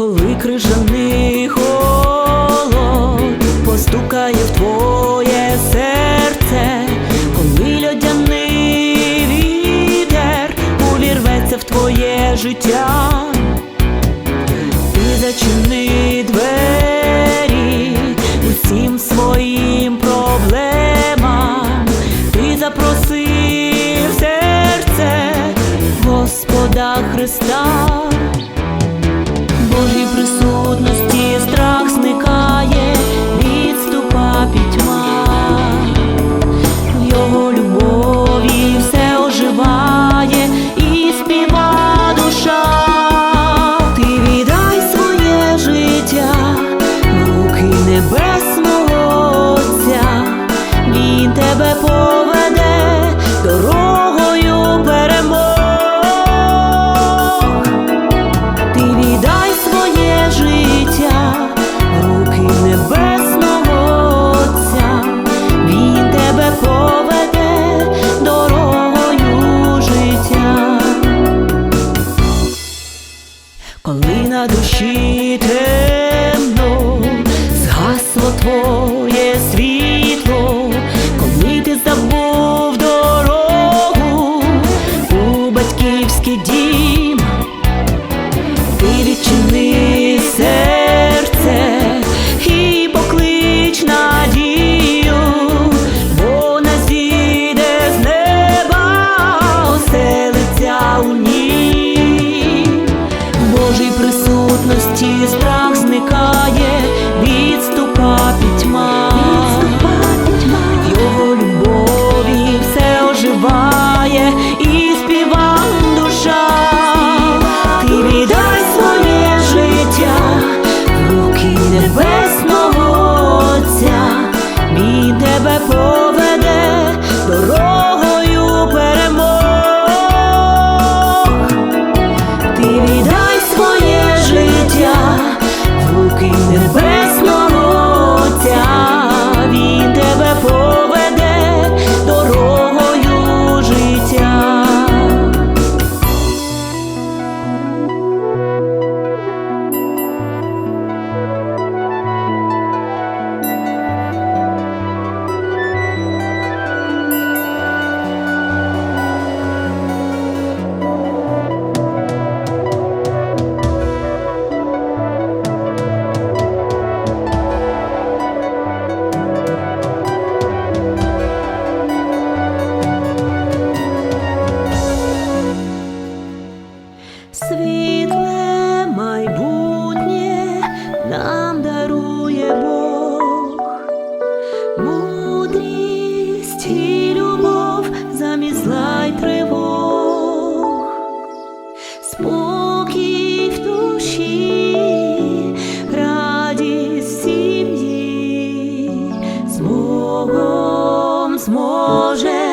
коли крижаний холод постукає в твоє серце, коли льодяний вітер увірветься в твоє життя, ти зачини двері усім своїм проблемам, ти запросив серце Господа Христа. ночі темно, згасло твоє світ.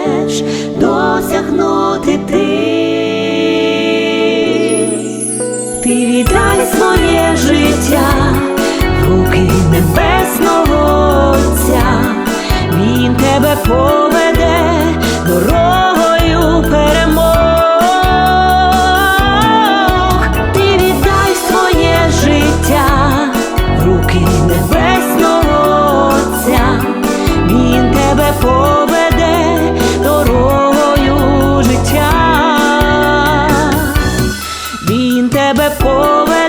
зможеш досягнути ти, ти віддай своє життя руки. over